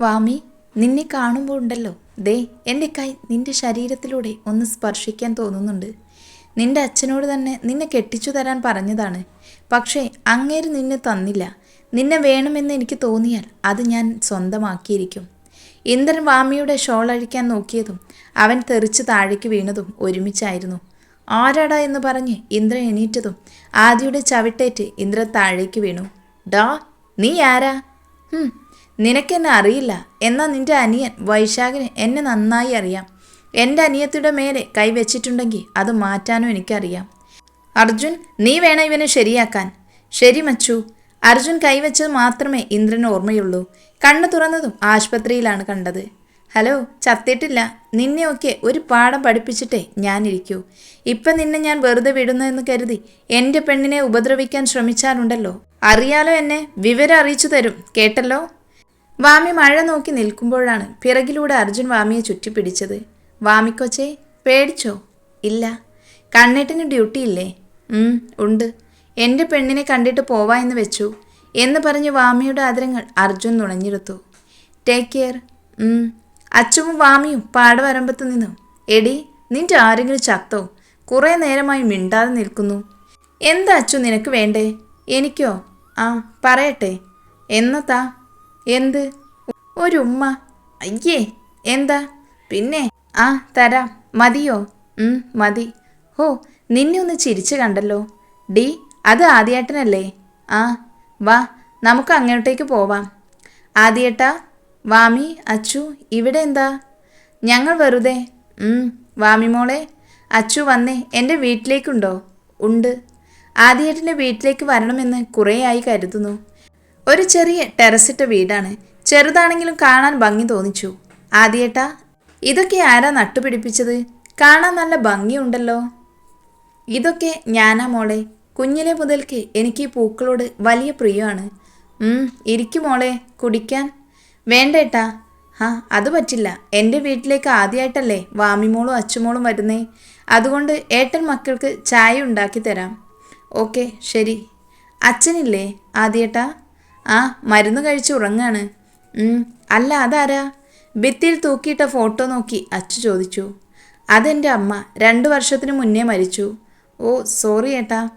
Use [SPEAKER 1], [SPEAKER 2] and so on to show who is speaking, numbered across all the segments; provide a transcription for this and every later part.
[SPEAKER 1] വാമി നിന്നെ കാണുമ്പോൾ ഉണ്ടല്ലോ ദേ എന്റെ കൈ നിന്റെ ശരീരത്തിലൂടെ ഒന്ന് സ്പർശിക്കാൻ തോന്നുന്നുണ്ട്. നിന്റെ അച്ഛനോട് തന്നെ നിന്നെ കെട്ടിച്ചു തരാൻ പറഞ്ഞതാണ്. പക്ഷേ അങ്ങേര് നിന്നെ തന്നില്ല. നിന്നെ വേണമെന്ന് എനിക്ക് തോന്നിയാൽ അത് ഞാൻ സ്വന്തമാക്കിയിരിക്കും. ഇന്ദ്രൻ വാമിയുടെ ഷോൾ അഴിക്കാൻ നോക്കിയതും അവൻ തെറിച്ച് താഴേക്ക് വീണതും ഒരുമിച്ചായിരുന്നു. ആരാടാ? എന്ന് പറഞ്ഞ് ഇന്ദ്രൻ എണീറ്റതും ആദിയുടെ ചവിട്ടേറ്റ് ഇന്ദ്രൻ താഴേക്ക് വീണു. ഡാ നീ ആരാ? നിനക്കെന്നെ അറിയില്ല. എന്നാൽ നിന്റെ അനിയൻ വൈശാഖന് എന്നെ നന്നായി അറിയാം. എന്റെ അനിയത്തിയുടെ മേലെ കൈവച്ചിട്ടുണ്ടെങ്കിൽ അത് മാറ്റാനും എനിക്കറിയാം. അർജുൻ നീ വേണം ഇവനെ ശരിയാക്കാൻ. ശരി മച്ചു. അർജുൻ കൈവച്ചത് മാത്രമേ ഇന്ദ്രന് ഓർമ്മയുള്ളൂ. കണ്ണു തുറന്നതും ആശുപത്രിയിലാണ് കണ്ടത്. ഹലോ ചത്തിട്ടില്ല. നിന്നെയൊക്കെ ഒരു പാഠം പഠിപ്പിച്ചിട്ടേ ഞാനിരിക്കൂ. ഇപ്പം നിന്നെ ഞാൻ വെറുതെ വിടുന്നതെന്ന് കരുതി എന്റെ പെണ്ണിനെ ഉപദ്രവിക്കാൻ ശ്രമിച്ചാലുണ്ടല്ലോ. അറിയാലോ എന്നെ. വിവരം അറിയിച്ചു തരും. കേട്ടല്ലോ? വാമി മഴ നോക്കി നിൽക്കുമ്പോഴാണ് പിറകിലൂടെ അർജുൻ വാമിയെ ചുറ്റിപ്പിടിച്ചത്. വാമിക്കൊച്ചേ പേടിച്ചോ? ഇല്ല. കണ്ണേട്ടിന് ഡ്യൂട്ടി ഇല്ലേ? ഉണ്ട്. എന്റെ പെണ്ണിനെ കണ്ടിട്ട് പോവാ എന്ന് വെച്ചു. എന്ന് പറഞ്ഞ് വാമിയുടെ ആദരങ്ങൾ അർജുൻ നുണഞ്ഞെടുത്തു ടേക്ക് കെയർ. അച്ചുവും വാമിയും പാടവരമ്പത്ത് നിന്നു. എടി നിന്റെ ആരെങ്കിലും ചത്തോ? കുറേ നേരമായി മിണ്ടാതെ നിൽക്കുന്നു. എന്താ അച്ചു നിനക്ക് വേണ്ടേ? എനിക്കോ? ആ പറയട്ടെ. എന്നതാ? എന്ത്? ഒരു ഉമ്മ. അയ്യേ എന്താ? പിന്നെ ആ തരാം. മതിയോ? മതി. ഹോ നിന്നെ ഒന്ന് ചിരിച്ചു കണ്ടല്ലോ. ഡി അത് ആദ്യേട്ടനല്ലേ? ആ വാ നമുക്ക് അങ്ങോട്ടേക്ക് പോവാം. ആദ്യേട്ടാ വാമി അച്ചു ഇവിടെ എന്താ? ഞങ്ങൾ വെറുതെ. വാമി മോളെ അച്ചു വന്നേ എന്റെ വീട്ടിലേക്കുണ്ടോ? ഉണ്ട്. ആദ്യേട്ടന്റെ വീട്ടിലേക്ക് വരണമെന്ന് കുറേയായി കരുതുന്നു. ഒരു ചെറിയ ടെറസിട്ട വീടാണ്. ചെറുതാണെങ്കിലും കാണാൻ ഭംഗി തോന്നിച്ചു. ആദ്യേട്ടാ ഇതൊക്കെ ആരാ നട്ടുപിടിപ്പിച്ചത്? കാണാൻ നല്ല ഭംഗിയുണ്ടല്ലോ. ഇതൊക്കെ ഞാനാ മോളെ. കുഞ്ഞിലെ മുതൽക്ക് എനിക്ക് ഈ പൂക്കളോട് വലിയ പ്രിയമാണ്. ഇരിക്കു മോളെ കുടിക്കാൻ. വേണ്ടേട്ടാ. ആ അത് പറ്റില്ല. എന്റെ വീട്ടിലേക്ക് ആദ്യമായിട്ടല്ലേ വാമിമോളും അച്ചുമോളും വരുന്നേ. അതുകൊണ്ട് ഏട്ടൻ മക്കൾക്ക് ചായ ഉണ്ടാക്കി തരാം. ഓക്കെ ശരി. അച്ഛനില്ലേ ആദ്യേട്ടാ? ആ മരുന്ന് കഴിച്ച് ഉറങ്ങാണ്. അല്ല അതാരാ? ഭിത്തിയിൽ തൂക്കിയിട്ട ഫോട്ടോ നോക്കി അച്ചു ചോദിച്ചു. അതെന്റെ അമ്മ രണ്ട് വർഷത്തിന് മുന്നേ മരിച്ചു. ഓ സോറി ഏട്ടാ.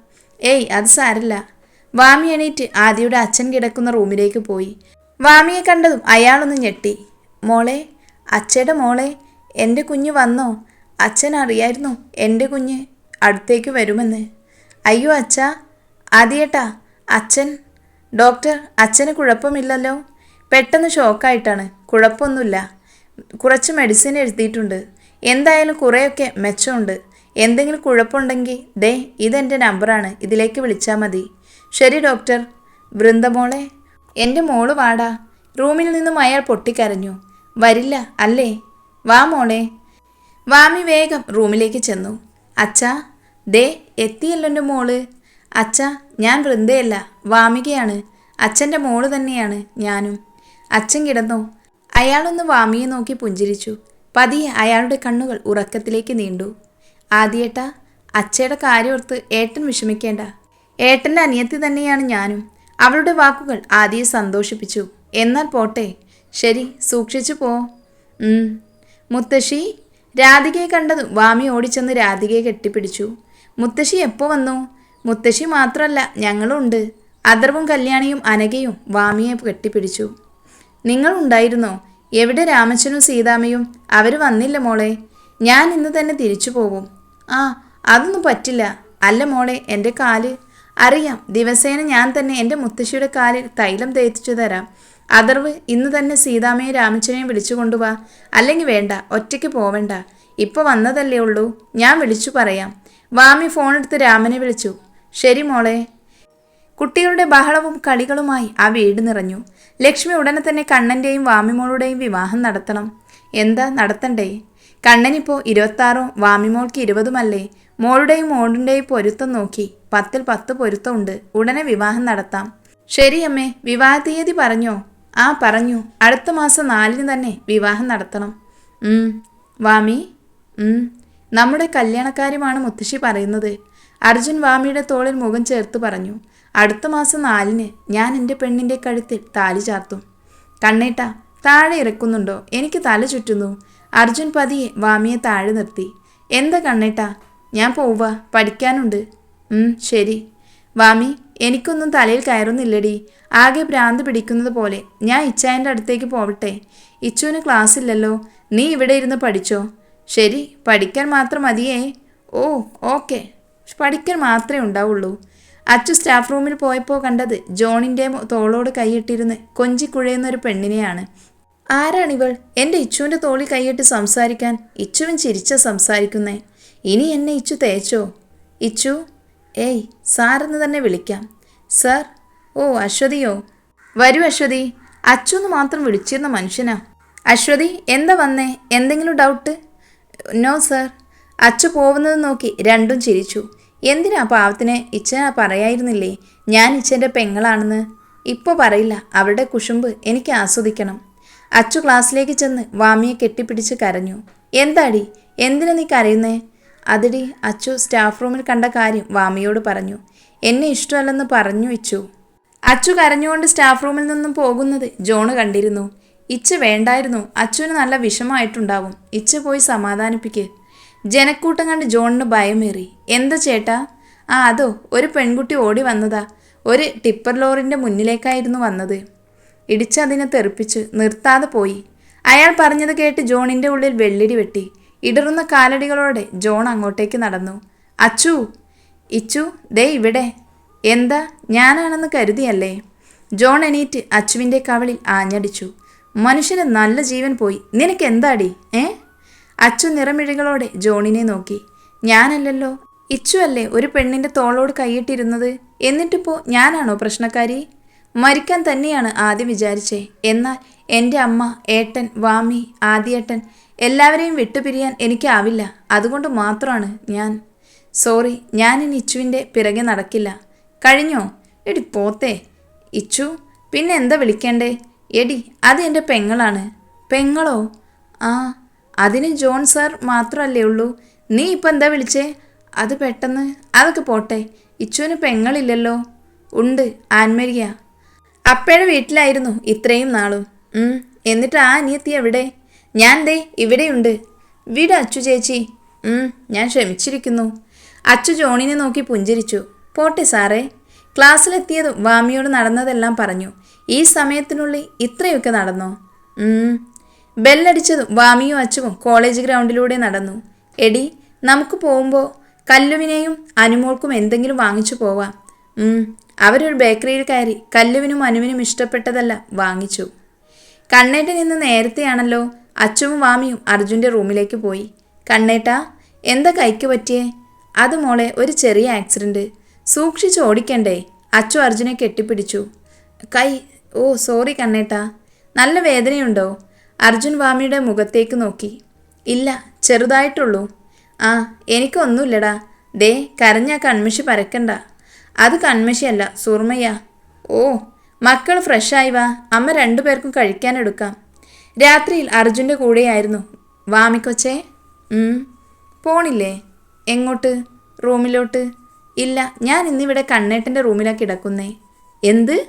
[SPEAKER 1] ഏയ് അത് സാരല്ല. വാമി എണീറ്റ് ആദിയുടെ അച്ഛൻ കിടക്കുന്ന റൂമിലേക്ക് പോയി. വാമിയെ കണ്ടതും അയാളൊന്ന് ഞെട്ടി. മോളെ അച്ഛയുടെ മോളെ എന്റെ കുഞ്ഞ് വന്നോ? അച്ഛൻ അറിയായിരുന്നു എന്റെ കുഞ്ഞ് അടുത്തേക്ക് വരുമെന്ന്. അയ്യോ അച്ഛാ. ആദിയേട്ടാ അച്ഛൻ ഡോക്ടർ അച്ഛന് കുഴപ്പമില്ലല്ലോ? പെട്ടെന്ന് ഷോക്കായിട്ടാണ്. കുഴപ്പമൊന്നുമില്ല. കുറച്ച് മെഡിസിൻ എഴുതിയിട്ടുണ്ട്. എന്തായാലും കുറേയൊക്കെ മെച്ചമുണ്ട്. എന്തെങ്കിലും കുഴപ്പമുണ്ടെങ്കിൽ ദേ ഇതെന്റെ നമ്പറാണ് ഇതിലേക്ക് വിളിച്ചാൽ മതി. ശരി ഡോക്ടർ. വൃന്ദമോളെ എന്റെ മോൾ വാടാ. റൂമിൽ നിന്നും അയാൾ പൊട്ടിക്കരഞ്ഞു. വരില്ല അല്ലേ? വാ മോളെ. വാമി വേഗം റൂമിലേക്ക് ചെന്നു. അച്ഛാ ദേ എത്തിയല്ലോ എന്റെ മോൾ. അച്ഛാ ഞാൻ വൃന്ദയല്ല വാമികയാണ്. അച്ഛന്റെ മോൾ തന്നെയാണ് ഞാനും. അച്ഛൻ കിടന്നു? അയാളൊന്ന് വാമിയെ നോക്കി പുഞ്ചിരിച്ചു. പതിയെ അയാളുടെ കണ്ണുകൾ ഉറക്കത്തിലേക്ക് നീണ്ടു. ആദ്യേട്ടാ അച്ഛയുടെ കാര്യമോർത്ത് ഏട്ടൻ വിഷമിക്കേണ്ട. ഏട്ടന്റെ അനിയത്തി തന്നെയാണ് ഞാനും. അവളുടെ വാക്കുകൾ ആദിയെ സന്തോഷിപ്പിച്ചു. എന്നാൽ പോട്ടെ. ശരി സൂക്ഷിച്ചു പോ. മുത്തശ്ശി രാധികയെ കണ്ടതും വാമി ഓടിച്ചെന്ന് രാധികയെ കെട്ടിപ്പിടിച്ചു. മുത്തശ്ശി എപ്പോൾ വന്നു? മുത്തശ്ശി മാത്രമല്ല ഞങ്ങളുണ്ട്. അദർവും കല്യാണിയും അനഘയും വാമിയെ കെട്ടിപ്പിടിച്ചു. നിങ്ങളുണ്ടായിരുന്നോ എവിടെ രാമച്ചനും സീതാമയും അവർ വന്നില്ല മോളെ. ഞാൻ ഇന്ന് തന്നെ തിരിച്ചു പോകും. ആ അതൊന്നും പറ്റില്ല. അല്ല മോളെ എന്റെ കാൽ. അറിയാം ദിവസേന ഞാൻ തന്നെ എന്റെ മുത്തശ്ശിയുടെ കാലിൽ തൈലം തേച്ചു തരാം. അതർവ് ഇന്ന് തന്നെ സീതാമയും രാമച്ചനെയും വിളിച്ചു കൊണ്ടുവാ. അല്ലെങ്കിൽ വേണ്ട ഒറ്റയ്ക്ക് പോവണ്ട. ഇപ്പോൾ വന്നതല്ലേ ഉള്ളൂ. ഞാൻ വിളിച്ചു പറയാം. വാമി ഫോണെടുത്ത് രാമനെ വിളിച്ചു. ശരി മോളെ. കുട്ടികളുടെ ബഹളവും കളികളുമായി ആ വീട് നിറഞ്ഞു. ലക്ഷ്മി ഉടനെ തന്നെ കണ്ണന്റെയും വാമിമോളുടെയും വിവാഹം നടത്തണം. എന്താ നടത്തണ്ടേ? കണ്ണനിപ്പോൾ ഇരുപത്താറും വാമിമോൾക്ക് ഇരുപതുമല്ലേ? മോളുടെയും മോളുടെയും പൊരുത്തം നോക്കി പത്തിൽ പത്ത് പൊരുത്തമുണ്ട്. ഉടനെ വിവാഹം നടത്താം. ശരി അമ്മേ വിവാഹ തീയതി പറഞ്ഞോ? ആ പറഞ്ഞു. അടുത്ത മാസം നാലിന് തന്നെ വിവാഹം നടത്തണം. വാമി. നമ്മുടെ കല്യാണക്കാര്യമാണ് മുത്തശ്ശി പറയുന്നത്. അർജുൻ വാമിയുടെ തോളിൽ മുഖം ചേർത്ത് പറഞ്ഞു അടുത്ത മാസം നാലിന് ഞാൻ എന്റെ പെണ്ണിന്റെ കഴുത്തിൽ താലി ചാർത്തും. കണ്ണേട്ട താഴെ ഇറക്കുന്നുണ്ടോ? എനിക്ക് തല ചുറ്റുന്നു. അർജുൻ പതിയെ വാമിയെ താഴെ നിർത്തി എന്താ കണ്ണേട്ട ഞാൻ പോവുക പഠിക്കാനുണ്ട്. ശരി. വാമി എനിക്കൊന്നും തലയിൽ കയറുന്നില്ലടി. ആകെ ഭ്രാന്ത് പിടിക്കുന്നത് പോലെ ഞാൻ ഇച്ചായന്റെ അടുത്തേക്ക് പോവട്ടെ. ഇച്ചുവിന് ക്ലാസ് ഇല്ലല്ലോ. നീ ഇവിടെ ഇരുന്ന് പഠിച്ചോ. ശരി പഠിക്കാൻ മാത്രം മതിയേ. ഓ ഓക്കെ. പഠിക്കാൻ മാത്രമേ ഉണ്ടാവുള്ളൂ. അച്ചു സ്റ്റാഫ് റൂമിൽ പോയപ്പോൾ കണ്ടത് ജോണിന്റെ തോളോട് കൈയിട്ടിരുന്ന് കൊഞ്ചിക്കുഴയുന്ന ഒരു പെണ്ണിനെയാണ്. ആരാണിവൾ? എന്റെ ഇച്ചുവിന്റെ തോളിൽ കൈയിട്ട് സംസാരിക്കാൻ ഇച്ചുവിൻ ചിരിച്ച സംസാരിക്കുന്നേ. ഇനി എന്നെ ഇച്ചു തേച്ചോ? ഇച്ചു ഏയ് സാറെന്ന് തന്നെ വിളിക്കാം. സർ ഓ അശ്വതിയോ? വരൂ അശ്വതി. അച്ചു എന്ന് മാത്രം വിളിച്ചിരുന്ന മനുഷ്യനാ. അശ്വതി എന്താ വന്നേ? എന്തെങ്കിലും ഡൗട്ട് നോ സർ അച്ചു പോകുന്നത് നോക്കി രണ്ടും ചിരിച്ചു. എന്തിനാ പാവത്തിന് ഇച്ഛ പറയായിരുന്നില്ലേ? ഞാൻ ഇച്ഛന്റെ പെങ്ങളാണെന്ന്. ഇപ്പോൾ പറയില്ല അവളുടെ കുശുമ്പ് എനിക്ക് ആസ്വദിക്കണം. അച്ചു ക്ലാസ്സിലേക്ക് ചെന്ന് വാമിയെ കെട്ടിപ്പിടിച്ച് കരഞ്ഞു. എന്താടി? എന്തിനാ നീ കരയുന്നേ? അതിടി അച്ചു സ്റ്റാഫ് റൂമിൽ കണ്ട കാര്യം വാമിയോട് പറഞ്ഞു. എന്നെ ഇഷ്ടമല്ലെന്ന് പറഞ്ഞു ഇച്ചു. അച്ചു കരഞ്ഞുകൊണ്ട് സ്റ്റാഫ് റൂമിൽ നിന്നും പോകുന്നത് ജോണ് കണ്ടിരുന്നു. ഇച്ച വേണ്ടായിരുന്നു അച്ചുവിന് നല്ല വിഷമമായിട്ടുണ്ടാവും. ഇച്ച പോയി സമാധാനിപ്പിക്ക്. ജനക്കൂട്ടം കണ്ട് ജോണിന് ഭയമേറി എന്താ ചേട്ടാ? ആ അതോ ഒരു പെൺകുട്ടി ഓടി വന്നതാ. ഒരു ടിപ്പർ ലോറിന്റെ മുന്നിലേക്കായിരുന്നു വന്നത്. ഇടിച്ചതിനെ തെറിപ്പിച്ച് നിർത്താതെ പോയി. അയാൾ പറഞ്ഞത് കേട്ട് ജോണിന്റെ ഉള്ളിൽ വെള്ളിടി വെട്ടി. ഇടറുന്ന കാലടികളോടെ ജോൺ അങ്ങോട്ടേക്ക് നടന്നു. അച്ചു ഇച്ചു ദേ ഇവിടെ. എന്താ? ഞാനാണെന്ന് കരുതിയല്ലേ? ജോൺ എണീറ്റ് അച്ചുവിന്റെ കവളിൽ ആഞ്ഞടിച്ചു. മനുഷ്യന് നല്ല ജീവൻ പോയി. നിനക്ക് എന്താടി? ഏ? അച്ചു നിറമിഴികളോടെ ജോണിനെ നോക്കി. ഞാനല്ലല്ലോ. ഇച്ചു അല്ലേ ഒരു പെണ്ണിന്റെ തോളോട് കൈയിട്ടിരുന്നത്? എന്നിട്ടിപ്പോൾ ഞാനാണോ പ്രശ്നക്കാരി? മരിക്കാൻ തന്നെയാണ് ആദ്യം വിചാരിച്ചേ. എന്നാൽ എന്റെ അമ്മ ഏട്ടൻ വാമി ആദിയേട്ടൻ എല്ലാവരെയും വിട്ടുപിരിയാൻ എനിക്കാവില്ല. അതുകൊണ്ട് മാത്രമാണ് ഞാൻ. സോറി ഞാൻ ഇനി ഇച്ചുവിന്റെ പിറകെ നടക്കില്ല. കഴിഞ്ഞോ? എടി പോത്തേ. ഇച്ചു പിന്നെ എന്താ വിളിക്കണ്ടേ? എടി അത് എന്റെ പെങ്ങളാണ്. പെങ്ങളോ? ആ അതിന് ജോൺ സാർ മാത്രമല്ലേ ഉള്ളൂ. നീ ഇപ്പം എന്താ വിളിച്ചേ? അത് പെട്ടെന്ന്. അതൊക്കെ പോട്ടെ. ഇച്ചുവിന് പെങ്ങളില്ലല്ലോ. ഉണ്ട് ആൻമരിയ. അപ്പയുടെ വീട്ടിലായിരുന്നു ഇത്രയും നാളും. എന്നിട്ട് ആ അനിയത്തി എവിടെ? ഞാൻ ദേ ഇവിടെയുണ്ട്. വീട് അച്ചു ചേച്ചി. ഞാൻ ക്ഷമിച്ചിരിക്കുന്നു. അച്ചു ജോണിനെ നോക്കി പുഞ്ചിരിച്ചു. പോട്ടെ സാറേ. ക്ലാസ്സിലെത്തിയതും വാമിയോട് നടന്നതെല്ലാം പറഞ്ഞു. ഈ സമയത്തിനുള്ളിൽ ഇത്രയൊക്കെ നടന്നോ. ബെല്ലടിച്ചതും വാമിയും അച്ചുവും കോളേജ് ഗ്രൗണ്ടിലൂടെ നടന്നു. എടി നമുക്ക് പോകുമ്പോൾ കല്ലുവിനെയും അനുമോൾക്കും എന്തെങ്കിലും വാങ്ങിച്ചു പോവാം. അവരൊരു ബേക്കറിയിൽ കയറി കല്ലുവിനും അനുവിനും ഇഷ്ടപ്പെട്ടതല്ല വാങ്ങിച്ചു. കണ്ണേട്ടൻ നിന്ന് നേരത്തെയാണല്ലോ അച്ചുവും വാമിയും അർജുന്റെ റൂമിലേക്ക് പോയി. കണ്ണേട്ടാ എന്താ കൈക്ക് പറ്റിയേ? അത് മോളെ ഒരു ചെറിയ ആക്സിഡന്റ് സൂക്ഷിച്ച് ഓടിക്കണ്ടേ? അച്ചു അർജുനെ കെട്ടിപ്പിടിച്ചു. കൈ ഓ സോറി കണ്ണേട്ടാ നല്ല വേദനയുണ്ടോ? അർജുൻ വാമിയുടെ മുഖത്തേക്ക് നോക്കി. ഇല്ല ചെറുതായിട്ടുള്ളൂ. ആ എനിക്കൊന്നുമില്ലടാ ദേ കരഞ്ഞ കൺമഷി പരക്കണ്ട. അത് കൺമഷിയല്ല സൂർമയ്യ. ഓ മക്കൾ ഫ്രഷായി വാ. അമ്മ രണ്ടുപേർക്കും കഴിക്കാനെടുക്കാം രാത്രിയിൽ അർജുന്റെ കൂടെയായിരുന്നു. വാമിക്കൊച്ചേ. പോണില്ലേ? എങ്ങോട്ട്? റൂമിലോട്ട്? ഇല്ല ഞാൻ ഇന്നിവിടെ കണ്ണേട്ടന്റെ റൂമിലാണ് കിടക്കുന്നേ. എന്ത്?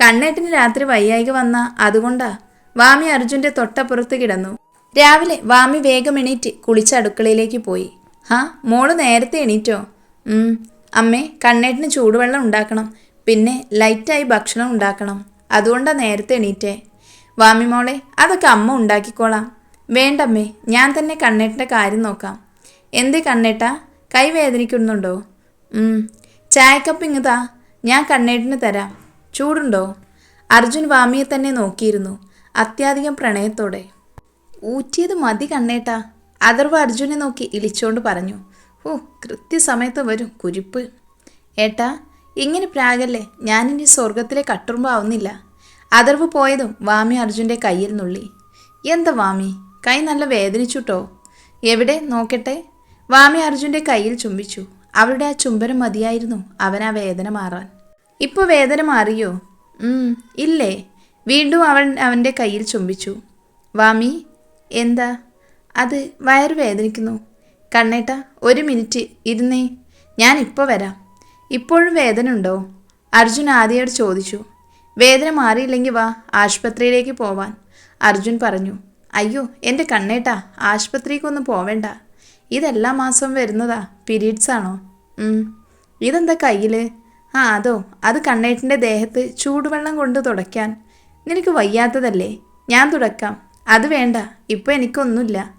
[SPEAKER 1] കണ്ണേട്ടന് രാത്രി വയ്യായിക വന്ന അതുകൊണ്ടാ? വാമി അർജുന്റെ തൊട്ടപ്പുറത്ത് കിടന്നു. രാവിലെ വാമി വേഗം എണീറ്റ് അടുക്കളയിലേക്ക് പോയി. ഹാ മോൾ നേരത്തെ എണീറ്റോ. അമ്മേ കണ്ണേട്ടിന് ചൂടുവെള്ളം ഉണ്ടാക്കണം. പിന്നെ ലൈറ്റായി ഭക്ഷണം ഉണ്ടാക്കണം. അതുകൊണ്ടാണ് നേരത്തെ എണീറ്റേ. വാമി മോളെ അതൊക്കെ അമ്മ ഉണ്ടാക്കിക്കോളാം. വേണ്ടമ്മേ ഞാൻ തന്നെ കണ്ണേട്ടിന്റെ കാര്യം നോക്കാം. എന്ത് കണ്ണേട്ടാ? കൈ വേദനിക്കുന്നുണ്ടോ. ചായക്കപ്പ് ഇങ്ങതാ ഞാൻ കണ്ണേട്ടിന് തരാം. ചൂടുണ്ടോ? അർജുൻ വാമിയെ തന്നെ നോക്കിയിരുന്നു. അത്യാധികം പ്രണയത്തോടെ. ഊറ്റിയത് മതി കണ്ണേട്ടാ. അഥർവ അർജുനെ നോക്കി ഇളിച്ചോണ്ട് പറഞ്ഞു. ഓ കൃത്യസമയത്ത് വരും കുരിപ്പ്. ഏട്ടാ ഇങ്ങനെ പ്രാഗല്ലേ ഞാനിനി സ്വർഗത്തിലെ കട്ടുറുമ്പാവുന്നില്ല അഥർവ് പോയതും വാമി അർജുന്റെ കയ്യിൽ നുള്ളി. എന്താ വാമി കൈ നല്ല വേദനിച്ചുട്ടോ? എവിടെ നോക്കട്ടെ. വാമി അർജുന്റെ കയ്യിൽ ചുംബിച്ചു. അവരുടെ ആ ചുംബനം മതിയായിരുന്നു അവൻ ആ വേദന മാറാൻ. ഇപ്പോൾ വേദന മാറിയോ? ഇല്ലേ. വീണ്ടും അവൻ അവന്റെ കയ്യിൽ ചുംബിച്ചു. വാമി എന്താ? അത് വയറ് വേദനിക്കുന്നു. കണ്ണേട്ട ഒരു മിനിറ്റ് ഇരുന്നേ. ഞാൻ ഇപ്പോൾ വരാം. ഇപ്പോഴും വേദന ഉണ്ടോ? അർജുൻ ആദ്യയോട് ചോദിച്ചു. വേദന മാറിയില്ലെങ്കിൽ വാ ആശുപത്രിയിലേക്ക് പോവാൻ അർജുൻ പറഞ്ഞു. അയ്യോ എന്റെ കണ്ണേട്ടാ ആശുപത്രിക്കൊന്നും പോവേണ്ട. ഇതെല്ലാ മാസവും വരുന്നതാ പീരീഡ്സ് ആണോ? ഇതെന്താ കയ്യിൽ ആ അതോ അത് കണ്ണേട്ടിന്റെ ദേഹത്ത് ചൂടുവെള്ളം കൊണ്ട് തുടയ്ക്കാൻ. നിനക്ക് വയ്യാത്തതല്ലേ? ഞാൻ തുടക്കാം. അത് വേണ്ട. ഇപ്പോൾ എനിക്കൊന്നുമില്ല.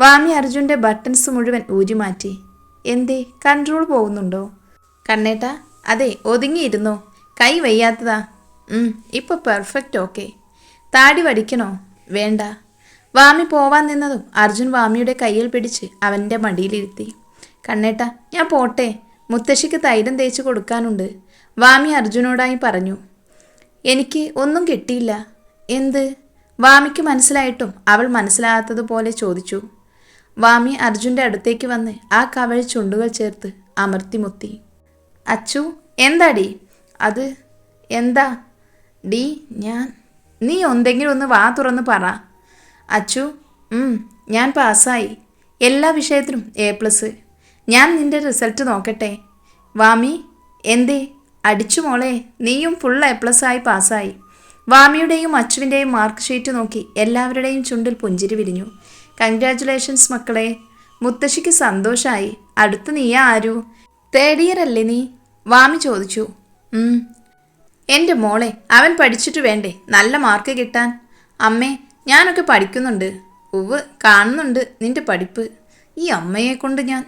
[SPEAKER 1] വാമി അർജുന്റെ ബട്ടൺസ് മുഴുവൻ ഊരിമാറ്റി. എന്തേ? കൺട്രോൾ പോകുന്നുണ്ടോ? കണ്ണേട്ടാ അതെ ഒതുങ്ങിയിരുന്നോ? കൈ വയ്യാത്തതാ. ഇപ്പോൾ പെർഫെക്റ്റ് ഓക്കെ താടി വടിക്കണോ? വേണ്ട. വാമി പോവാൻ നിന്നതും അർജുൻ വാമിയുടെ കയ്യിൽ പിടിച്ച് അവന്റെ മടിയിലിരുത്തി. കണ്ണേട്ട ഞാൻ പോട്ടെ. മുത്തശ്ശിക്ക് തൈലം തേച്ച് കൊടുക്കാനുണ്ട്. വാമി അർജുനോടായി പറഞ്ഞു. എനിക്ക് ഒന്നും കിട്ടിയില്ല. എന്ത്? വാമിക്ക് മനസ്സിലായിട്ടും അവൾ മനസ്സിലാകാത്തതുപോലെ ചോദിച്ചു. വാമി അർജുന്റെ അടുത്തേക്ക് വന്ന് ആ കവഴ് ചുണ്ടുകൾ ചേർത്ത് അമർത്തിമുത്തി അച്ചു എന്താ ഡി അത് എന്താ? ഡി ഞാൻ. നീ എന്തെങ്കിലും ഒന്ന് വാ തുറന്ന് പറ. അച്ചു ഞാൻ പാസ്സായി. എല്ലാ വിഷയത്തിലും എ പ്ലസ്. ഞാൻ നിന്റെ റിസൾട്ട് നോക്കട്ടെ. വാമി എന്തേ? അടിച്ചു മോളെ നീയും ഫുൾ എ പ്ലസ് ആയി പാസ്സായി വാമിയുടെയും അച്ചുവിന്റെയും മാർക്ക് ഷീറ്റ് നോക്കി എല്ലാവരുടെയും ചുണ്ടിൽ പുഞ്ചിരി വിരിഞ്ഞു. കൺഗ്രാറ്റുലേഷൻസ് മക്കളെ. മുത്തശ്ശിക്ക് സന്തോഷമായി അടുത്ത് നീയാ ആരു? തേർഡ് ഇയർ അല്ലേ നീ? വാമി ചോദിച്ചു. എന്റെ മോളെ അവൻ പഠിച്ചിട്ട് വേണ്ടേ? നല്ല മാർക്ക് കിട്ടാൻ. അമ്മേ ഞാനൊക്കെ പഠിക്കുന്നുണ്ട്. ഉവ് കാണുന്നുണ്ട് നിന്റെ പഠിപ്പ്. ഈ അമ്മയെ കൊണ്ട് ഞാൻ.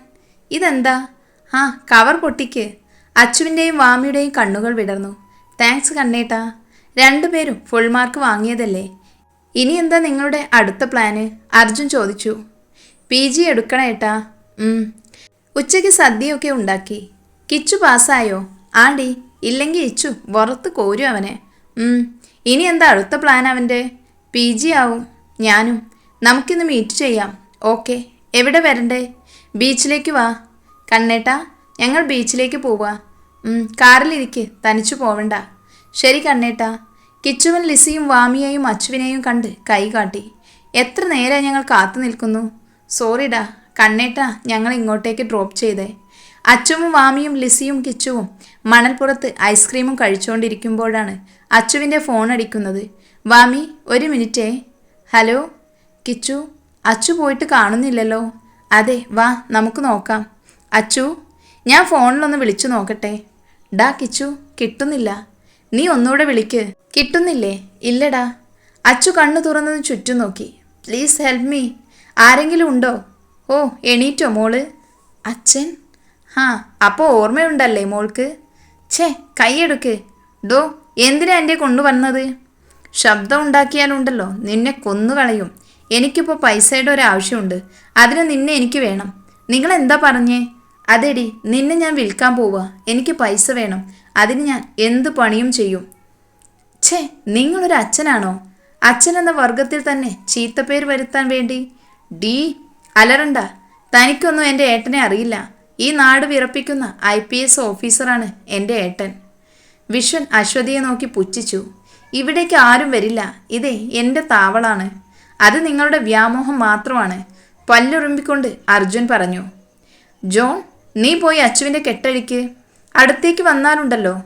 [SPEAKER 1] ഇതെന്താ? ആ കവർ പൊട്ടിക്ക്. അച്ചുവിന്റെയും വാമിയുടെയും കണ്ണുകൾ വിടർന്നു. താങ്ക്സ് കണ്ണേട്ടാ. രണ്ടുപേരും ഫുൾ മാർക്ക് വാങ്ങിയതല്ലേ? ഇനി എന്താ നിങ്ങളുടെ അടുത്ത പ്ലാന്? അർജുൻ ചോദിച്ചു. പി ജി എടുക്കണേട്ടാ ഉച്ചയ്ക്ക് സദ്യയൊക്കെ ഉണ്ടാക്കി. കിച്ചു പാസ്സായോ? ആണ്ടി ഇല്ലെങ്കിൽ ഇച്ചു പുറത്ത് കോരും അവനെ. ഇനി എന്താ അടുത്ത പ്ലാൻ അവന്റെ പി ജി ആവും. ഞാനും. നമുക്കിന്ന് മീറ്റ് ചെയ്യാം. ഓക്കെ. എവിടെ വരണ്ടേ? ബീച്ചിലേക്ക് വാ. കണ്ണേട്ടാ ഞങ്ങൾ ബീച്ചിലേക്ക് പോവാ. ഉം, കാറിലിരിക്ക്. തനിച്ചു പോവണ്ട. ശരി കണ്ണേട്ട. കിച്ചുവൻ ലിസിയും വാമിയെയും അച്ചുവിനെയും കണ്ട് കൈ കാട്ടി. എത്ര നേരം ഞങ്ങൾ കാത്തു നിൽക്കുന്നു. സോറിടാ. കണ്ണേട്ട ഞങ്ങൾ ഇങ്ങോട്ടേക്ക് ഡ്രോപ്പ് ചെയ്തേ. അച്ചുവും വാമിയും ലിസിയും കിച്ചുവും മണൽപ്പുറത്ത് ഐസ്ക്രീമും കഴിച്ചുകൊണ്ടിരിക്കുമ്പോഴാണ് അച്ചുവിന്റെ ഫോൺ അടിക്കുന്നത്. വാമി ഒരു മിനിറ്റേ. ഹലോ? കിച്ചു അച്ചു പോയിട്ട് കാണുന്നില്ലല്ലോ. അതെ വാ നമുക്ക് നോക്കാം. അച്ചു? ഞാൻ ഫോണിലൊന്ന് വിളിച്ചു നോക്കട്ടെ. ഡാ കിച്ചു കിട്ടുന്നില്ല. നീ ഒന്നുകൂടെ വിളിക്ക്. കിട്ടുന്നില്ലേ? ഇല്ലടാ. അച്ചു കണ്ണു തുറന്നത് ചുറ്റും നോക്കി. Please help me. ആരെങ്കിലും ഉണ്ടോ? ഓ എണീറ്റോ മോൾ? അച്ഛൻ? ഹാ അപ്പോൾ ഓർമ്മയുണ്ടല്ലേ മോൾക്ക്? ഛേ കൈയെടുക്ക്. ഡോ എന്തിനാ എന്റെ കൊണ്ടുവന്നത്? ശബ്ദം ഉണ്ടാക്കിയാലുണ്ടല്ലോ നിന്നെ കൊന്നുകളയും. എനിക്കിപ്പോൾ പൈസയുടെ ഒരു ആവശ്യമുണ്ട് അതിന് നിന്നെ എനിക്ക് വേണം. നിങ്ങൾ എന്താ പറഞ്ഞേ? അതെടി നിന്നെ ഞാൻ വിൽക്കാൻ പോവുക എനിക്ക് പൈസ വേണം. അതിന് ഞാൻ എന്ത് പണിയും ചെയ്യും? ഛേ നിങ്ങളൊരു അച്ഛനാണോ? അച്ഛൻ എന്ന വർഗത്തിൽ തന്നെ ചീത്തപ്പേര് വരുത്താൻ വേണ്ടി? ഡി അലറണ്ട. തനിക്കൊന്നും എന്റെ ഏട്ടനെ അറിയില്ല. ഈ നാട് വിറപ്പിക്കുന്ന ഐ പി എസ് ഓഫീസറാണ് എന്റെ ഏട്ടൻ. വിശ്വൻ അശ്വതിയെ നോക്കി പുച്ഛിച്ചു. ഇവിടേക്ക് ആരും വരില്ല. ഇതേ എന്റെ താവളാണ്. അത് നിങ്ങളുടെ വ്യാമോഹം മാത്രമാണ്. പല്ലുറുമ്പിക്കൊണ്ട് അർജുൻ പറഞ്ഞു. ജോൺ നീ പോയി അച്ചുവിന്റെ കെട്ടഴിക്ക്. അടുത്തേക്ക് വന്നാലുണ്ടല്ലോ.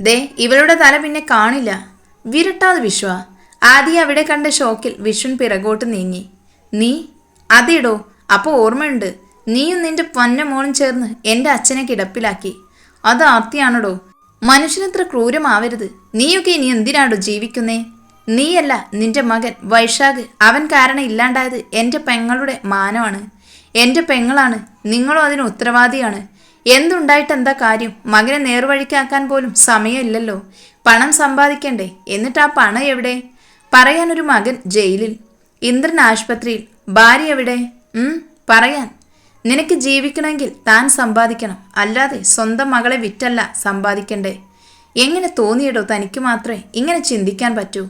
[SPEAKER 1] ദേ ഇവളുടെ തല പിന്നെ കാണില്ല. വിരട്ടാതെ വിശ്വ ആദ്യം അവിടെ കണ്ട ഷോക്കിൽ വിഷ്ണു പിറകോട്ട് നീങ്ങി. നീ? അതിടോ അപ്പോൾ ഓർമ്മയുണ്ട്. നീയും നിന്റെ പൊന്ന മോളും ചേർന്ന് എന്റെ അച്ഛനെ കിടപ്പിലാക്കി. അത് ആർത്തിയാണടോ. മനുഷ്യനത്ര ക്രൂരമാവരുത്. നീയൊക്കെ ഇനി എന്തിനാടോ ജീവിക്കുന്നേ? നീയല്ല നിന്റെ മകൻ വൈശാഖ്. അവൻ കാരണം ഇല്ലാണ്ടായത് എന്റെ പെങ്ങളുടെ മാനമാണ്. എന്റെ പെങ്ങളാണ്. നിങ്ങളും അതിന് ഉത്തരവാദിയാണ്. എന്തുണ്ടായിട്ട് എന്താ കാര്യം? മകനെ നേർവഴിക്കാക്കാൻ പോലും സമയമില്ലല്ലോ. പണം സമ്പാദിക്കണ്ടേ? എന്നിട്ട് ആ പണം എവിടെ? പറയാനൊരു മകൻ ജയിലിൽ. ഇന്ദ്രൻ ആശുപത്രിയിൽ. ഭാര്യ എവിടെ? പറയാൻ. നിനക്ക് ജീവിക്കണമെങ്കിൽ താൻ സമ്പാദിക്കണം. അല്ലാതെ സ്വന്തം മകളെ വിറ്റല്ല സമ്പാദിക്കണ്ടേ? എങ്ങനെ തോന്നിയിടോ തനിക്ക് മാത്രമേ ഇങ്ങനെ ചിന്തിക്കാൻ പറ്റൂ.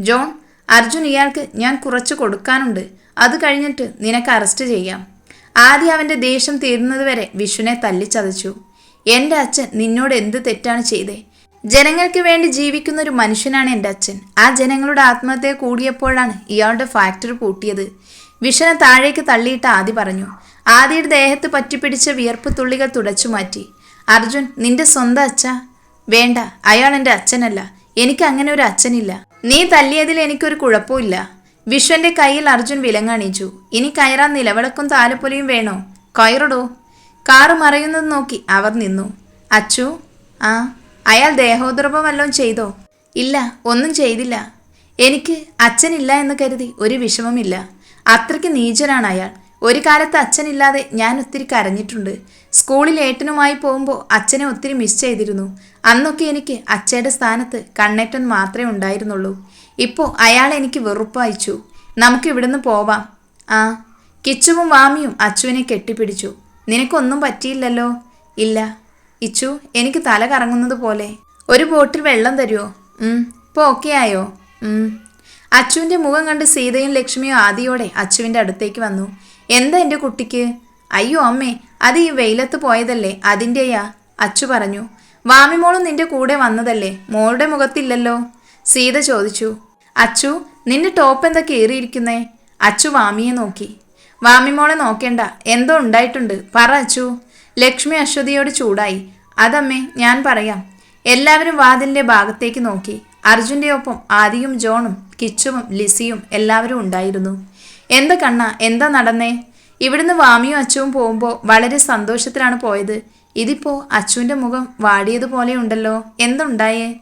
[SPEAKER 1] ജോൺ അർജുൻ ഇയാൾക്ക് ഞാൻ കുറച്ച് കൊടുക്കാനുണ്ട്. അത് കഴിഞ്ഞിട്ട് നിനക്ക് അറസ്റ്റ് ചെയ്യാം. ആദ്യം അവന്റെ ദേഷ്യം തീരുന്നതുവരെ വിഷുവിനെ തല്ലിച്ചതച്ചു. എന്റെ അച്ഛൻ നിന്നോട് എന്ത് തെറ്റാണ് ചെയ്തേ? ജനങ്ങൾക്ക് വേണ്ടി ജീവിക്കുന്ന ഒരു മനുഷ്യനാണ് എന്റെ അച്ഛൻ. ആ ജനങ്ങളുടെ ആത്മഹത്യ കൂടിയപ്പോഴാണ് ഇയാളുടെ ഫാക്ടറി പൂട്ടിയത്. വിഷനെ താഴേക്ക് തള്ളിയിട്ട് ആദി പറഞ്ഞു. ആദിയുടെ ദേഹത്ത് പറ്റിപ്പിടിച്ച വിയർപ്പ് തുള്ളികൾ തുടച്ചു മാറ്റി. അർജുൻ നിന്റെ സ്വന്തം അച്ഛ. വേണ്ട അയാൾ എന്റെ അച്ഛനല്ല. എനിക്ക് അങ്ങനെ ഒരു അച്ഛനില്ല. നീ തല്ലിയതിൽ എനിക്കൊരു കുഴപ്പമില്ല വിശ്വന്റെ കയ്യിൽ അർജുൻ വിലങ്ങണിച്ചു. ഇനി കയറാൻ നിലവിളക്കും താലപ്പൊലിയും വേണോ? കയറടോ. കാറ് മറയുന്നത് നോക്കി അവർ നിന്നു. അച്ചു ആ അയാൾ ദേഹോദ്രവം വല്ലതും ചെയ്തോ? ഇല്ല ഒന്നും ചെയ്തില്ല. എനിക്ക് അച്ഛനില്ല എന്ന് കരുതി ഒരു വിഷമമില്ല. അത്രയ്ക്ക് നീചനാണ് അയാൾ. ഒരു കാലത്ത് അച്ഛനില്ലാതെ ഞാൻ ഒത്തിരി കരഞ്ഞിട്ടുണ്ട്. സ്കൂളിൽ ഏട്ടനുമായി പോകുമ്പോൾ അച്ഛനെ ഒത്തിരി മിസ് ചെയ്തിരുന്നു. അന്നൊക്കെ എനിക്ക് അച്ഛയുടെ സ്ഥാനത്ത് കണ്ണേറ്റൻ മാത്രമേ ഉണ്ടായിരുന്നുള്ളൂ. ഇപ്പോൾ അയാൾ എനിക്ക് വെറുപ്പയച്ചു. നമുക്ക് ഇവിടുന്ന് പോവാം. ആ കിച്ചുവും വാമിയും അച്ചുവിനെ കെട്ടിപ്പിടിച്ചു. നിനക്കൊന്നും പറ്റിയില്ലല്ലോ? ഇല്ല. ഇച്ചു എനിക്ക് തല കറങ്ങുന്നത് പോലെ. ഒരു ബോട്ടിൽ വെള്ളം തരുമോ ഇപ്പോൾ ഓക്കെ ആയോ. അച്ചുവിന്റെ മുഖം കണ്ട് സീതയും ലക്ഷ്മിയും ആദിയോടെ അച്ചുവിന്റെ അടുത്തേക്ക് വന്നു. എന്താ എന്റെ കുട്ടിക്ക്? അയ്യോ അമ്മേ അത് ഈ വെയിലത്ത് പോയതല്ലേ? അതിന്റെയാ അച്ചു പറഞ്ഞു. വാമിമോളും നിന്റെ കൂടെ വന്നതല്ലേ? മോളുടെ മുഖത്തില്ലല്ലോ? സീത ചോദിച്ചു. അച്ചു നിന്റെ ടോപ്പ് എന്താ കയറിയിരിക്കുന്നേ അച്ചു വാമിയെ നോക്കി. വാമിമോളെ നോക്കേണ്ട എന്തോ ഉണ്ടായിട്ടുണ്ട്. പറ അച്ചു. ലക്ഷ്മി അശ്വതിയോട് ചൂടായി. അതമ്മേ ഞാൻ പറയാം. എല്ലാവരും വാതിലിന്റെ ഭാഗത്തേക്ക് നോക്കി. അർജുന്റെ ഒപ്പം ആദിയും ജോണും കിച്ചുവും ലിസിയും എല്ലാവരും ഉണ്ടായിരുന്നു. എന്താ കണ്ണ എന്താ നടന്നേ? ഇവിടുന്ന് വാമിയും അച്ചുവും പോകുമ്പോൾ വളരെ സന്തോഷത്തിലാണ് പോയത്. ഇതിപ്പോ അച്ചുവിന്റെ മുഖം വാടിയതുപോലെ ഉണ്ടല്ലോ. എന്തുണ്ടായേ?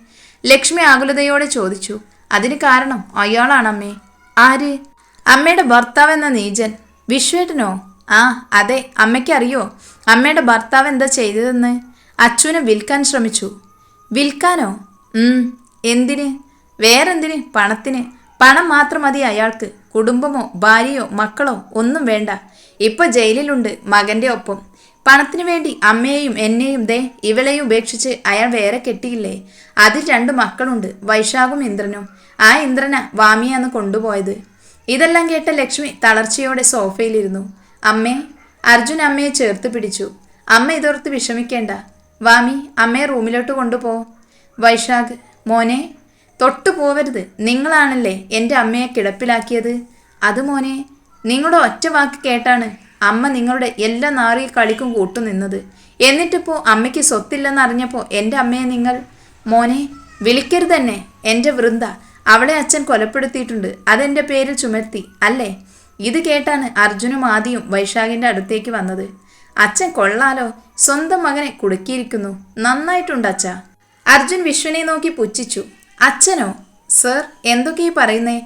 [SPEAKER 1] ലക്ഷ്മി ആകുലതയോടെ ചോദിച്ചു. അതിന് കാരണം അയാളാണമ്മേ. ആര്? അമ്മയുടെ ഭർത്താവ് എന്ന നീജൻ വിശ്വേട്ടനോ? ആ അതെ അമ്മയ്ക്കറിയോ? അമ്മയുടെ ഭർത്താവ് എന്താ ചെയ്തതെന്ന്? അച്ചുവിനെ വിൽക്കാൻ ശ്രമിച്ചു. വിൽക്കാനോ? എന്തിന്? വേറെന്തിന്? പണത്തിന്. പണം മാത്രം മതി അയാൾക്ക്. കുടുംബമോ ഭാര്യയോ മക്കളോ ഒന്നും വേണ്ട. ഇപ്പൊ ജയിലിലുണ്ട് മകന്റെ ഒപ്പം. പണത്തിനു വേണ്ടി അമ്മയെയും എന്നെയും ദേ ഇവളെയും ഉപേക്ഷിച്ച് അയാൾ വേറെ കെട്ടിയില്ലേ? അതിൽ രണ്ട് മക്കളുണ്ട്. വൈശാഖും ഇന്ദ്രനും. ആ ഇന്ദ്രന വാമിയാന്ന് കൊണ്ടുപോയത്. ഇതെല്ലാം കേട്ട ലക്ഷ്മി തളർച്ചയോടെ സോഫയിലിരുന്നു. അമ്മേ അർജുൻ അമ്മയെ ചേർത്ത് പിടിച്ചു. അമ്മ ഇതോർത്ത് വിഷമിക്കേണ്ട. വാമി അമ്മയെ റൂമിലോട്ട് കൊണ്ടുപോ. വൈശാഖ് മോനെ തൊട്ടു പോവരുത്. നിങ്ങളാണല്ലേ എന്റെ അമ്മയെ കിടപ്പിലാക്കിയത്? അത് മോനെ നിങ്ങളുടെ ഒറ്റ വാക്ക് കേട്ടാണ് അമ്മ നിങ്ങളുടെ എല്ലാ നാറിയ കളിക്കും കൂട്ടുനിന്നത് എന്നിട്ടിപ്പോൾ അമ്മയ്ക്ക് സ്വത്തില്ലെന്ന് അറിഞ്ഞപ്പോൾ എന്റെ അമ്മയെ നിങ്ങൾ? മോനെ വിളിക്കരുത് തന്നെ എന്റെ വൃന്ദ. അവളെ അച്ഛൻ കൊലപ്പെടുത്തിയിട്ടുണ്ട്. അതെന്റെ പേരിൽ ചുമത്തി അല്ലേ? ഇത് കേട്ടാണ് അർജുനും ആദിയും വൈശാഖിന്റെ അടുത്തേക്ക് വന്നത്. അച്ഛൻ കൊള്ളാലോ സ്വന്തം മകനെ കുടുക്കിയിരിക്കുന്നു. നന്നായിട്ടുണ്ട് അച്ഛ. അർജുൻ വിശ്വനെ നോക്കി പുച്ഛിച്ചു. അച്ഛനോ? സർ എന്തൊക്കെയാ പറയുന്നേ?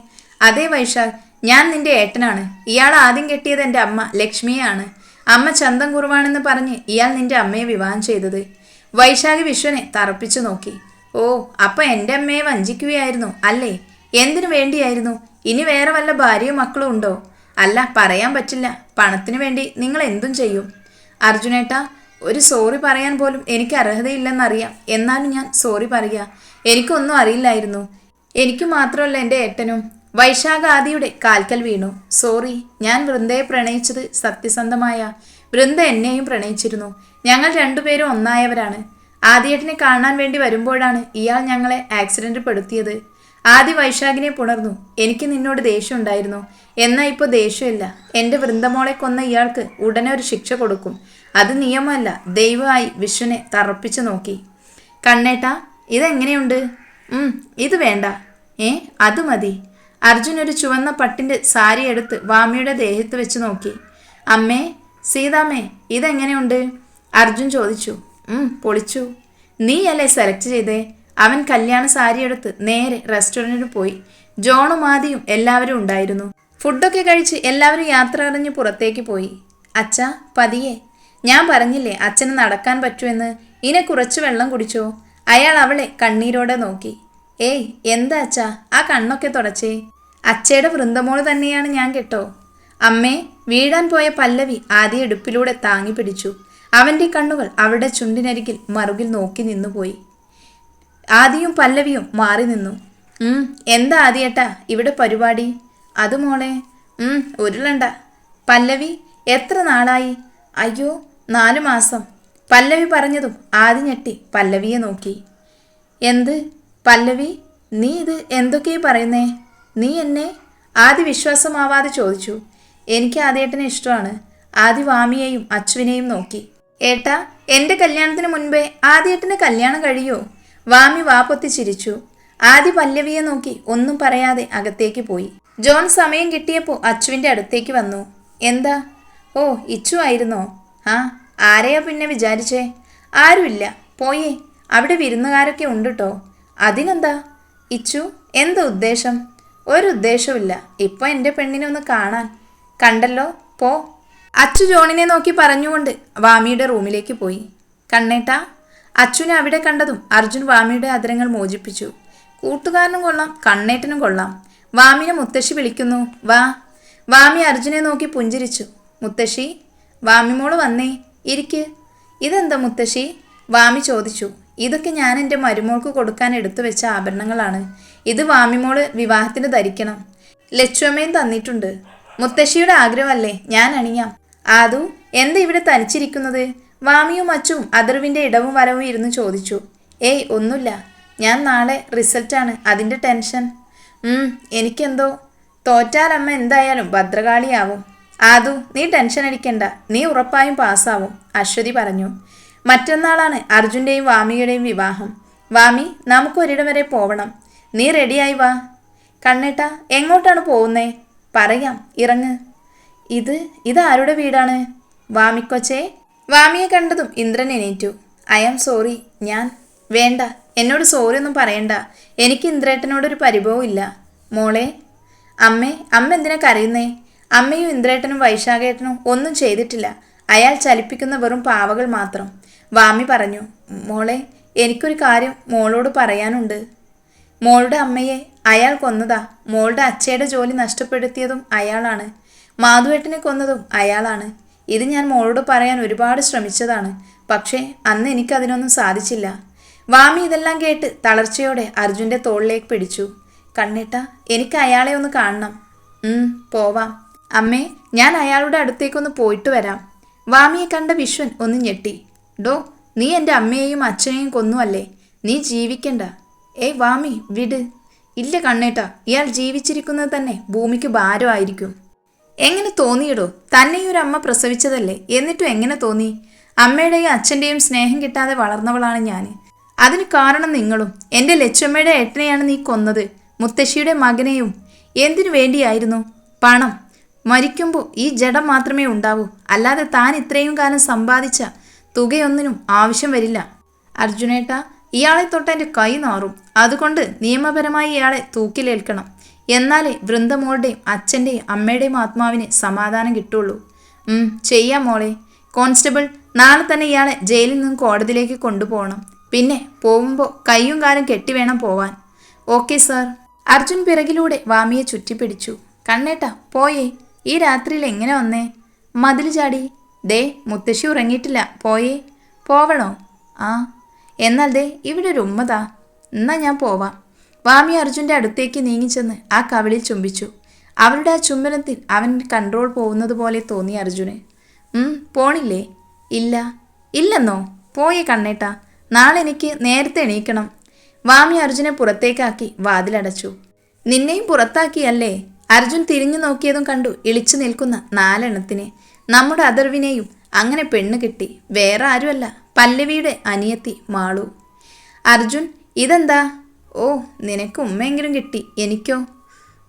[SPEAKER 1] അതേ വൈശാഖ് ഞാൻ നിന്റെ ഏട്ടനാണ്. ഇയാൾ ആദ്യം കെട്ടിയത് എന്റെ അമ്മ ലക്ഷ്മിയാണ് അമ്മ ചന്തം കുറവാണെന്ന് പറഞ്ഞ് ഇയാൾ നിന്റെ അമ്മയെ വിവാഹം ചെയ്തത്. വൈശാഖി വിശ്വനെ തറപ്പിച്ചു നോക്കി. ഓ അപ്പൊ എന്റെ അമ്മയെ വഞ്ചിക്കുകയായിരുന്നു അല്ലേ? എന്തിനു വേണ്ടിയായിരുന്നു? ഇനി വേറെ വല്ല ഭാര്യയും മക്കളും ഉണ്ടോ? അല്ല പറയാൻ പറ്റില്ല. പണത്തിനു വേണ്ടി നിങ്ങൾ എന്തും ചെയ്യും. അർജുനേട്ടാ ഒരു സോറി പറയാൻ പോലും എനിക്ക് അർഹതയില്ലെന്നറിയാം. എന്നാലും ഞാൻ സോറി പറയുക എനിക്കൊന്നും അറിയില്ലായിരുന്നു. എനിക്ക് മാത്രമല്ല എന്റെ ഏട്ടനും. വൈശാഖ ആദിയുടെ കാൽക്കൽ വീണു. സോറി ഞാൻ വൃന്ദയെ പ്രണയിച്ചത് സത്യസന്ധമായ വൃന്ദ എന്നെയും പ്രണയിച്ചിരുന്നു. ഞങ്ങൾ രണ്ടുപേരും ഒന്നായവരാണ്. ആദിയേട്ടനെ കാണാൻ വേണ്ടി വരുമ്പോഴാണ് ഇയാൾ ഞങ്ങളെ ആക്സിഡന്റ് പെടുത്തിയത് ആദ്യ വൈശാഖിനെ പുണർന്നു. എനിക്ക് നിന്നോട് ദേഷ്യമുണ്ടായിരുന്നു എന്നാൽ ഇപ്പോൾ ദേഷ്യമില്ല. എന്റെ വൃന്ദമോളെ കൊന്ന ഇയാൾക്ക് ഉടനെ ഒരു ശിക്ഷ കൊടുക്കും. അത് നിയമമല്ല. ദൈവമായി വിഷുവിനെ തറപ്പിച്ചു നോക്കി. കണ്ണേട്ടാ ഇതെങ്ങനെയുണ്ട്? ഇത് വേണ്ട. ഏ അത് മതി. അർജുൻ ഒരു ചുവന്ന പട്ടിന്റെ സാരി എടുത്ത് വാമിയുടെ ദേഹത്ത് വെച്ച് നോക്കി. അമ്മേ സീതാമ്മേ ഇതെങ്ങനെയുണ്ട്? അർജുൻ ചോദിച്ചു. പൊളിച്ചു. നീയല്ലേ സെലക്ട് ചെയ്തേ? അവൻ കല്യാണ സാരി എടുത്ത് നേരെ റെസ്റ്റോറന്റിൽ പോയി. ജോണും ആദിയും എല്ലാവരും ഉണ്ടായിരുന്നു. ഫുഡൊക്കെ കഴിച്ച് എല്ലാവരും യാത്ര അറിഞ്ഞ് പുറത്തേക്ക് പോയി. അച്ഛ പതിയെ. ഞാൻ പറഞ്ഞില്ലേ അച്ഛന് നടക്കാൻ പറ്റുമെന്ന്? ഇനെ കുറച്ച് വെള്ളം കുടിച്ചോ? അയാൾ അവളെ കണ്ണീരോടെ നോക്കി. ഏയ് എന്താ അച്ഛാ? ആ കണ്ണൊക്കെ തുടച്ചേ. അച്ഛയുടെ വൃന്ദമോൾ തന്നെയാണ് ഞാൻ കേട്ടോ. അമ്മേ വീഴാൻ പോയ പല്ലവി ആദ്യ എടുപ്പിലൂടെ താങ്ങി പിടിച്ചു. അവന്റെ കണ്ണുകൾ അവളുടെ ചുണ്ടിനരികിൽ മറുകിൽ നോക്കി നിന്നുപോയി ആദിയും പല്ലവിയും മാറി നിന്നു. എന്താ ആദിയേട്ടാ ഇവിടെ പരിപാടി? അത് മോളെ ഉരുളണ്ട. പല്ലവി എത്ര നാളായി? അയ്യോ നാലു മാസം. പല്ലവി പറഞ്ഞതും ആദി ഞെട്ടി പല്ലവിയെ നോക്കി. എന്ത്? പല്ലവി നീ ഇത് എന്തൊക്കെയാ പറയുന്നേ? നീ എന്നെ ആദ്യ വിശ്വാസമാവാതെ ചോദിച്ചു. എനിക്ക് ആദ്യേട്ടനെ ഇഷ്ടമാണ്. ആദ്യ വാമിയെയും അച്ചുവിനെയും നോക്കി. ഏട്ടാ എന്റെ കല്യാണത്തിന് മുൻപേ ആദ്യേട്ടന് കല്യാണം കഴിയോ? വാമി വാപ്പൊത്തി ചിരിച്ചു. ആദ്യ പല്ലവിയെ നോക്കി ഒന്നും പറയാതെ അകത്തേക്ക് പോയി. ജോൺ സമയം കിട്ടിയപ്പോൾ അച്ചുവിന്റെ അടുത്തേക്ക് വന്നു. എന്താ? ഓ ഇച്ചു ആയിരുന്നോ? ആ ആരെയാ പിന്നെ വിചാരിച്ചേ? ആരുമില്ല. പോയേ അവിടെ വിരുന്നുകാരൊക്കെ ഉണ്ട് കേട്ടോ അതിനെന്താ? ഇച്ചു എന്താ ഉദ്ദേശം? ഒരു ഉദ്ദേശവുമില്ല ഇപ്പൊ എന്റെ പെണ്ണിനെ ഒന്ന് കാണാൻ. കണ്ടല്ലോ? പോ. അച്ചു ജോണിനെ നോക്കി പറഞ്ഞുകൊണ്ട് വാമിയുടെ റൂമിലേക്ക് പോയി. കണ്ണേട്ട അച്ചുനെ അവിടെ കണ്ടതും അർജുൻ വാമിയുടെ അതിരങ്ങൾ മോചിപ്പിച്ചു. കൂട്ടുകാരനും കൊള്ളാം കണ്ണേട്ടനും കൊള്ളാം. വാമിനെ മുത്തശ്ശി വിളിക്കുന്നു. വാ. വാമി അർജുനെ നോക്കി പുഞ്ചിരിച്ചു. മുത്തശ്ശി വാമിമോൾ വന്നേ ഇരിക്ക്. ഇതെന്താ മുത്തശ്ശി? വാമി ചോദിച്ചു. ഇതൊക്കെ ഞാൻ എന്റെ മരുമോൾക്ക് കൊടുക്കാൻ എടുത്തു വെച്ച ആഭരണങ്ങളാണ്. ഇത് വാമിമോൾ വിവാഹത്തിന് ധരിക്കണം. ലക്ഷ്മയും തന്നിട്ടുണ്ട്. മുത്തശ്ശിയുടെ ആഗ്രഹമല്ലേ? ഞാൻ അണിയാം. ആദു എന്താ ഇവിടെ തനിച്ചിരിക്കുന്നത്? വാമിയും അച്ചും അതിർവിന്റെ ഇടവും വരവും ഇരുന്ന് ചോദിച്ചു. ഏയ് ഒന്നുമില്ല. ഞാൻ നാളെ റിസൾട്ടാണ് അതിന്റെ ടെൻഷൻ. എനിക്കെന്തോ? തോറ്റാലമ്മ എന്തായാലും ഭദ്രകാളിയാവും. ആദു നീ ടെൻഷൻ അടിക്കണ്ട. നീ ഉറപ്പായും പാസ്സാവും. അശ്വതി പറഞ്ഞു. മറ്റന്നാളാണ് അർജുന്റെയും വാമിയുടെയും വിവാഹം. വാമി നമുക്കൊരിടം വരെ പോവണം. നീ റെഡിയായി വാ. കണ്ണേട്ട എങ്ങോട്ടാണ് പോകുന്നേ? പറയാം ഇറങ്ങ്. ഇത് ഇത് ആരുടെ വീടാണ്? വാമിക്കൊച്ചേ. വാമിയെ കണ്ടതും ഇന്ദ്രൻ എണീറ്റു. ഐ ആം സോറി ഞാൻ. വേണ്ട എന്നോട് സോറി ഒന്നും പറയണ്ട. എനിക്ക് ഇന്ദ്രേട്ടനോടൊരു പരിഭവം ഇല്ല. മോളെ. അമ്മേ അമ്മ എന്തിനാ കരയുന്നേ? അമ്മയും ഇന്ദ്രേട്ടനും വൈശാഖേട്ടനും ഒന്നും ചെയ്തിട്ടില്ല. അയാൾ ചലിപ്പിക്കുന്ന വെറും പാവകൾ മാത്രം. വാമി പറഞ്ഞു മോളെ എനിക്കൊരു കാര്യം മോളോട് പറയാനുണ്ട്. മോളുടെ അമ്മയെ അയാൾ കൊന്നതാ. മോളുടെ അച്ഛയുടെ ജോലി നഷ്ടപ്പെടുത്തിയതും അയാളാണ്. മാധുവേട്ടനെ കൊന്നതും അയാളാണ്. ഇത് ഞാൻ മോളോട് പറയാൻ ഒരുപാട് ശ്രമിച്ചതാണ്. പക്ഷേ അന്ന് എനിക്കതിനൊന്നും സാധിച്ചില്ല. വാമി ഇതെല്ലാം കേട്ട് തളർച്ചയോടെ അർജുന്റെ തോളിലേക്ക് പിടിച്ചു. കണ്ണിട്ട എനിക്ക് അയാളെ ഒന്ന് കാണണം. പോവാം. അമ്മേ ഞാൻ അയാളുടെ അടുത്തേക്കൊന്ന് പോയിട്ട് വരാം. വാമിയെ കണ്ട വിശ്വൻ ഒന്ന് ഞെട്ടി. ഡോ നീ എന്റെ അമ്മയെയും അച്ഛനെയും കൊന്നുവല്ലേ? നീ ജീവിക്കണ്ട. ഏയ് വാമി വിട്. ഇല്ല കണ്ണേട്ട ഇയാൾ ജീവിച്ചിരിക്കുന്നത് തന്നെ ഭൂമിക്ക് ഭാരമായിരിക്കും. എങ്ങനെ തോന്നിയിടോ? തന്നെ ഒരു അമ്മ പ്രസവിച്ചതല്ലേ? എന്നിട്ടും എങ്ങനെ തോന്നി? അമ്മയുടെയും അച്ഛന്റെയും സ്നേഹം കിട്ടാതെ വളർന്നവളാണ് ഞാൻ അതിന് കാരണം നിങ്ങളും. എന്റെ ലച്ചമ്മയുടെ ഏട്ടനെയാണ് നീ കൊന്നത്. മുത്തശ്ശിയുടെ മകനെയും. എന്തിനു വേണ്ടിയായിരുന്നു? പണം. മരിക്കുമ്പോൾ ഈ ജഡം മാത്രമേ ഉണ്ടാവൂ. അല്ലാതെ താൻ ഇത്രയും കാലം സമ്പാദിച്ച തുകയൊന്നിനും ആവശ്യം വരില്ല. അർജുനേട്ട ഇയാളെ തൊട്ട് എന്റെ കൈ നാറും. അതുകൊണ്ട് നിയമപരമായി ഇയാളെ തൂക്കിലേൽക്കണം. എന്നാലേ വൃന്ദമോളുടെയും അച്ഛന്റെയും അമ്മയുടെയും ആത്മാവിന് സമാധാനം കിട്ടുള്ളൂ. ചെയ്യാം മോളെ. കോൺസ്റ്റബിൾ നാളെ തന്നെ ഇയാളെ ജയിലിൽ നിന്ന് കോടതിയിലേക്ക് കൊണ്ടുപോകണം. പിന്നെ പോകുമ്പോൾ കൈയും കാലും കെട്ടി വേണം പോവാൻ. Okay sir. അർജുൻ പിറകിലൂടെ വാമിയെ ചുറ്റിപ്പിടിച്ചു. കണ്ണേട്ട പോയേ. ഈ രാത്രിയിൽ എങ്ങനെ വന്നേ? മതിൽ ചാടി ദേ മുത്തശ്ശി ഉറങ്ങിയിട്ടില്ല. പോയേ. പോവണോ? ആ. എന്നാൽ ദേ ഇവിടെ ഒരു ഉമ്മതാ. എന്നാ ഞാൻ പോവാം. വാമി അർജുന്റെ അടുത്തേക്ക് നീങ്ങിച്ചെന്ന് ആ കവിളിൽ ചുംബിച്ചു. അവളുടെ ആ ചുംബനത്തിൽ അവൻ കൺട്രോൾ പോകുന്നത് പോലെ തോന്നി അർജുന്. പോണില്ലേ? ഇല്ല. ഇല്ലെന്നോ? പോയേ കണ്ണേട്ടാ. നാളെ എനിക്ക് നേരത്തെ എണീക്കണം. വാമി അർജുനെ പുറത്തേക്കാക്കി വാതിലടച്ചു. നിന്നെയും പുറത്താക്കിയല്ലേ? അർജുൻ തിരിഞ്ഞു നോക്കിയതും കണ്ടു ഇളിച്ചു നിൽക്കുന്ന നാലെണ്ണത്തിനെ. നമ്മുടെ അതർവിനെയും അങ്ങനെ പെണ്ണ് കിട്ടി വേറെ ആരുമല്ല. പല്ലവിയുടെ അനിയത്തി മാളു. അർജുൻ ഇതെന്താ? ഓ നിനക്ക് ഉമ്മയെങ്കിലും കിട്ടി. എനിക്കോ?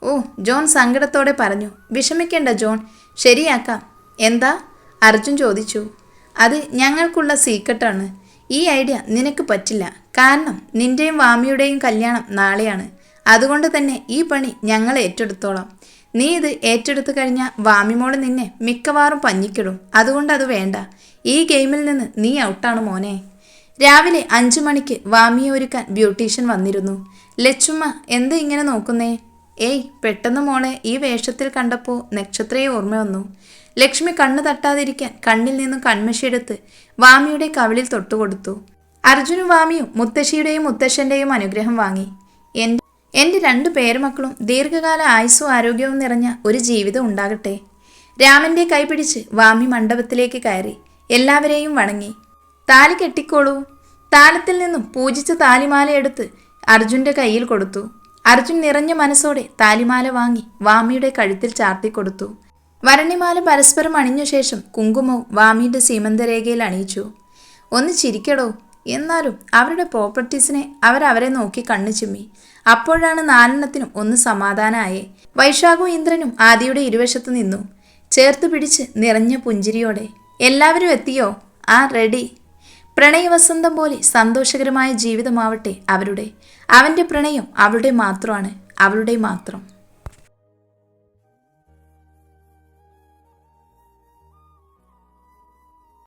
[SPEAKER 1] ഓ ജോൺ സങ്കടത്തോടെ പറഞ്ഞു. വിഷമിക്കേണ്ട ജോൺ. ശരിയാക്കാം. എന്താ? അർജുൻ ചോദിച്ചു. അത് ഞങ്ങൾക്കുള്ള സീക്രട്ടാണ്. ഈ ഐഡിയ നിനക്ക് പറ്റില്ല. കാരണം നിന്റെയും വാമിയുടെയും കല്യാണം നാളെയാണ്. അതുകൊണ്ട് തന്നെ ഈ പണി ഞങ്ങൾ ഏറ്റെടുത്തോളാം. നീ ഇത് ഏറ്റെടുത്തു കഴിഞ്ഞാൽ വാമിമോൾ നിന്നെ മിക്കവാറും പഞ്ഞിക്കിടും. അതുകൊണ്ട് അത് വേണ്ട. ഈ ഗെയിമിൽ നിന്ന് നീ ഔട്ടാണ് മോനെ. രാവിലെ അഞ്ചു മണിക്ക് വാമിയെ ഒരുക്കാൻ ബ്യൂട്ടീഷ്യൻ വന്നിരുന്നു. ലച്ചുമ്മ എന്താ ഇങ്ങനെ നോക്കുന്നേ? ഏയ് പെട്ടെന്ന് മോളെ ഈ വേഷത്തിൽ കണ്ടപ്പോൾ നക്ഷത്രയെ ഓർമ്മ വന്നു. ലക്ഷ്മി കണ്ണു തട്ടാതിരിക്കാൻ കണ്ണിൽ നിന്നും കൺമഷിയെടുത്ത് വാമിയുടെ കവിളിൽ തൊട്ടുകൊടുത്തു. അർജുനും വാമിയും മുത്തശ്ശിയുടെയും മുത്തശ്ശന്റെയും അനുഗ്രഹം വാങ്ങി. എന്റെ എന്റെ രണ്ടു പേരുമക്കളും ദീർഘകാല ആയുസ്സും ആരോഗ്യവും നിറഞ്ഞ ഒരു ജീവിതം ഉണ്ടാകട്ടെ. രാമന്റെ കൈപിടിച്ച് വാമി മണ്ഡപത്തിലേക്ക് കയറി എല്ലാവരെയും വണങ്ങി. താലി കെട്ടിക്കോളൂ. താലത്തിൽ നിന്നും പൂജിച്ച താലിമാല എടുത്ത് അർജുന്റെ കയ്യിൽ കൊടുത്തു. അർജുൻ നിറഞ്ഞ മനസ്സോടെ താലിമാല വാങ്ങി വാമിയുടെ കഴുത്തിൽ ചാർത്തിക്കൊടുത്തു വരണിമാല പരസ്പരം അണിഞ്ഞ ശേഷം കുങ്കുമവും വാമിയുടെ സീമന്തരേഖയിൽ അണിയിച്ചു. ഒന്ന് ചിരിക്കടോ. എന്നാലും അവരുടെ പ്രോപ്പർട്ടീസിനെ അവരവരെ നോക്കി കണ്ണു ചിമ്മി. അപ്പോഴാണ് നാലെണ്ണത്തിനും ഒന്ന് സമാധാനമായേ വൈശാഖും ഇന്ദ്രനും ആദിയുടെ ഇരുവശത്തു നിന്നു. ചേർത്ത് പിടിച്ച് നിറഞ്ഞ പുഞ്ചിരിയോടെ എല്ലാവരും എത്തിയോ? ആ റെഡി. പ്രണയവസന്തം പോലെ സന്തോഷകരമായ ജീവിതമാവട്ടെ അവരുടെ. അവന്റെ പ്രണയം അവളുടെ മാത്രമാണ് അവളുടെ മാത്രം.